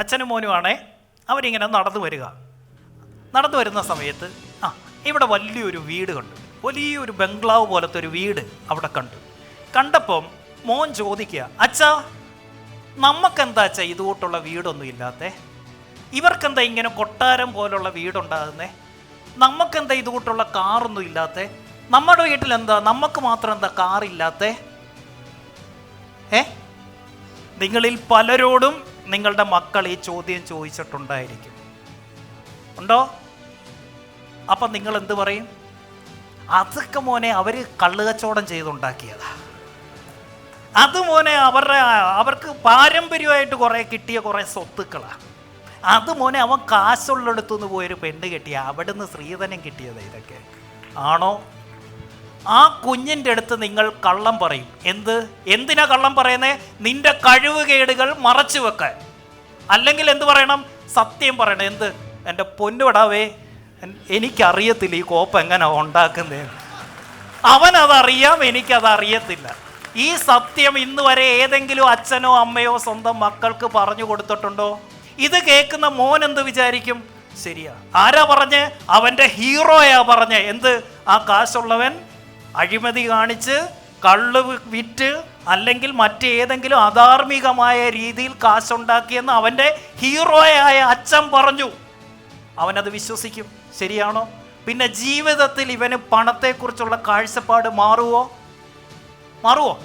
അച്ഛനും മോനുമാണേ അവരിങ്ങനെ നടന്നു വരിക. നടന്നു വരുന്ന സമയത്ത് ആ ഇവിടെ വലിയൊരു വീട് കണ്ടു. വലിയൊരു ബംഗ്ലാവ് പോലത്തെ ഒരു വീട് അവിടെ കണ്ടു. കണ്ടപ്പം മോൻ ചോദിക്കുക അച്ഛാ നമുക്കെന്താ അച്ഛാ ഇതുകൂട്ടുള്ള വീടൊന്നും ഇല്ലാത്തേ? ഇവർക്കെന്താ ഇങ്ങനെ കൊട്ടാരം പോലുള്ള വീടുണ്ടാകുന്നേ? നമുക്കെന്താ ഇതുകൂട്ടുള്ള കാറൊന്നും ഇല്ലാത്തേ? നമ്മുടെ വീട്ടിൽ എന്താ നമുക്ക് മാത്രം എന്താ കാറില്ലാത്തേ? ഏ? നിങ്ങളിൽ പലരോടും നിങ്ങളുടെ മക്കൾ ഈ ചോദ്യം ചോദിച്ചിട്ടുണ്ടായിരിക്കും. ഉണ്ടോ? അപ്പം നിങ്ങൾ എന്ത് പറയും? അതൊക്കെ മോനെ അവർ കള്ളുകച്ചവടം ചെയ്തുണ്ടാക്കിയതാ. അത് മോനെ അവരുടെ അവർക്ക് പാരമ്പര്യമായിട്ട് കുറേ കിട്ടിയ കുറേ സ്വത്തുക്കളാണ് അത് മോനെ അവൻ കാശുള്ളിടത്തുനിന്ന് പോയൊരു പെണ്ണ് കെട്ടിയ അവിടുന്ന് സ്ത്രീധനം കിട്ടിയത് ഇതൊക്കെ. ആണോ? ആ കുഞ്ഞിന്റെ അടുത്ത് നിങ്ങൾ കള്ളം പറയും. എന്ത്? എന്തിനാ കള്ളം പറയുന്നേ? നിന്റെ കഴിവുകേടുകൾ മറച്ചു വെക്കാൻ അല്ലെങ്കിൽ എന്ത് പറയണം? സത്യം പറയണം. എന്ത്? എന്റെ പൊന്നുവിടാവേ എനിക്കറിയത്തില്ല ഈ കോപ്പ് എങ്ങനെ ഉണ്ടാക്കുന്നതെന്ന് അവനതറിയാം എനിക്കതറിയത്തില്ല. ഈ സത്യം ഇന്ന് വരെ ഏതെങ്കിലും അച്ഛനോ അമ്മയോ സ്വന്തം മക്കൾക്ക് പറഞ്ഞു കൊടുത്തിട്ടുണ്ടോ? ഇത് കേൾക്കുന്ന മോൻ എന്ത് വിചാരിക്കും? ശരിയാ. ആരാ പറഞ്ഞ്? അവന്റെ ഹീറോയാ പറഞ്ഞ്. എന്ത്? ആ കാശുള്ളവൻ അഴിമതി കാണിച്ച് കള്ള് വിറ്റ് അല്ലെങ്കിൽ മറ്റേതെങ്കിലും അധാർമികമായ രീതിയിൽ കാശുണ്ടാക്കിയെന്ന് അവന്റെ ഹീറോയായ അച്ഛൻ പറഞ്ഞു. അവനത് വിശ്വസിക്കും. ശരിയാണോ? പിന്നെ ജീവിതത്തിൽ ഇവന് പണത്തെക്കുറിച്ചുള്ള കാഴ്ചപ്പാട് മാറുമോ മാറുമോ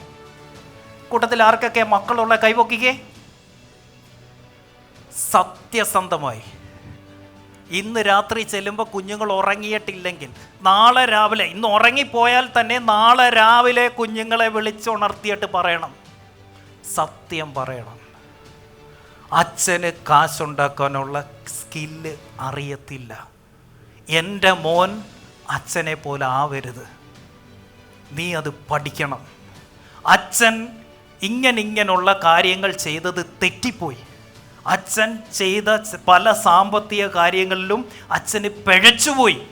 കൂട്ടത്തിൽ ആർക്കൊക്കെ മക്കളുള്ള കൈപൊക്കിക്കേ സത്യസന്ധമായി. ഇന്ന് രാത്രി ചെല്ലുമ്പോൾ കുഞ്ഞുങ്ങൾ ഉറങ്ങിയിട്ടില്ലെങ്കിൽ നാളെ രാവിലെ ഇന്ന് ഉറങ്ങിപ്പോയാൽ തന്നെ നാളെ രാവിലെ കുഞ്ഞുങ്ങളെ വിളിച്ചുണർത്തിയിട്ട് പറയണം. സത്യം പറയണം. അച്ഛന് കാശുണ്ടാക്കാനുള്ള സ്കില്ല് അറിയത്തില്ല. എന്റെ മോൻ അച്ഛനെ പോലെ ആവരുത്. നീ അത് പഠിക്കണം. അച്ഛൻ ഇങ്ങനെ കാര്യങ്ങൾ ചെയ്തത് തെറ്റിപ്പോയി. അച്ഛൻ ചെയ്ത പല സാമ്പത്തിക കാര്യങ്ങളിലും അച്ഛന് പിഴച്ചുപോയി.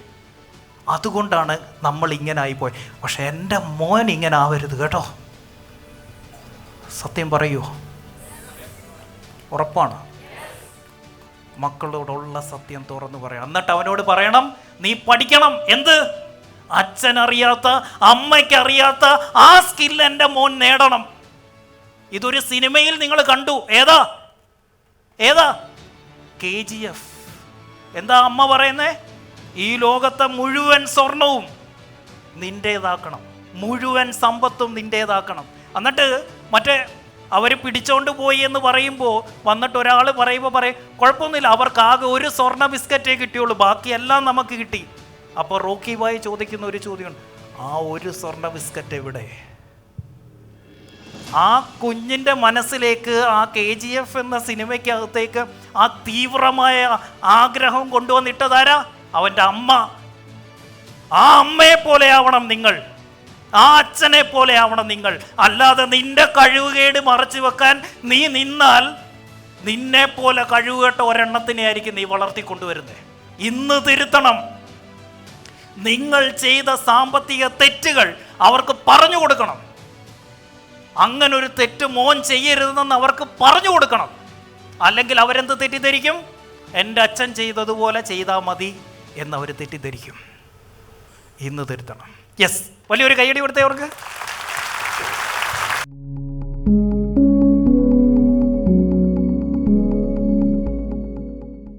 അതുകൊണ്ടാണ് നമ്മൾ ഇങ്ങനെ ആയിപ്പോയി പക്ഷെ എന്റെ മോൻ ഇങ്ങനെ ആവരുത് കേട്ടോ. സത്യം പറയൂ. ഉറപ്പാണ്. മക്കളോടുള്ള സത്യം തുറന്നു പറയാം. എന്നിട്ട് അവനോട് പറയണം നീ പഠിക്കണം. എന്ത്? അച്ഛനറിയാത്ത അമ്മയ്ക്കറിയാത്ത ആ സ്കിൽ എന്റെ മോൻ നേടണം. ഇതൊരു സിനിമയിൽ നിങ്ങൾ കണ്ടു. ഏതാ? ഏതാ? K G F. എന്താ അമ്മ പറയുന്നേ? ഈ ലോകത്തെ മുഴുവൻ സ്വർണവും നിന്റേതാക്കണം മുഴുവൻ സമ്പത്തും നിന്റേതാക്കണം എന്നിട്ട് മറ്റേ അവർ പിടിച്ചോണ്ട് പോയി എന്ന് പറയുമ്പോൾ വന്നിട്ട് ഒരാൾ പറയുമ്പോൾ പറയും കുഴപ്പമൊന്നുമില്ല അവർക്ക് ആകെ ഒരു സ്വർണ ബിസ്ക്കറ്റേ കിട്ടിയുള്ളൂ ബാക്കിയെല്ലാം നമുക്ക് കിട്ടി. അപ്പോൾ റോക്കി ബായ് ചോദിക്കുന്ന ഒരു ചോദ്യമുണ്ട് ആ ഒരു സ്വർണ ബിസ്ക്കറ്റ് എവിടെ? ആ കുഞ്ഞിന്റെ മനസ്സിലേക്ക് ആ കെ ജി എഫ് എന്ന സിനിമയ്ക്കകത്തേക്ക് ആ തീവ്രമായ ആഗ്രഹം കൊണ്ടുവന്നിട്ടതാരാ? അവന്റെ അമ്മ. ആ അമ്മയെ പോലെ ആവണം നിങ്ങൾ. ആ അച്ഛനെ പോലെ ആവണം നിങ്ങൾ. അല്ലാതെ നിന്റെ കഴിവുകേട് മറച്ചു വെക്കാൻ നീ നിന്നാൽ നിന്നെ പോലെ കഴിവുകെട്ട ഒരെണ്ണത്തിനെ ആയിരിക്കും നീ വളർത്തിക്കൊണ്ടുവരുന്നത് ഇന്ന് തിരുത്തണം. നിങ്ങൾ ചെയ്ത സാമ്പത്തിക തെറ്റുകൾ അവർക്ക് പറഞ്ഞു കൊടുക്കണം. അങ്ങനെ ഒരു തെറ്റ് മോൻ ചെയ്യരുതെന്ന് അവർക്ക് പറഞ്ഞു കൊടുക്കണം. അല്ലെങ്കിൽ അവരെന്ത് തെറ്റിദ്ധരിക്കും? എന്റെ അച്ഛൻ ചെയ്തതുപോലെ ചെയ്താൽ മതി എന്നവർ തെറ്റിദ്ധരിക്കും. ഇന്ന് തിരുത്തണം. യെസ് വലിയൊരു കൈയടി കൊടുത്തേ അവർക്ക്.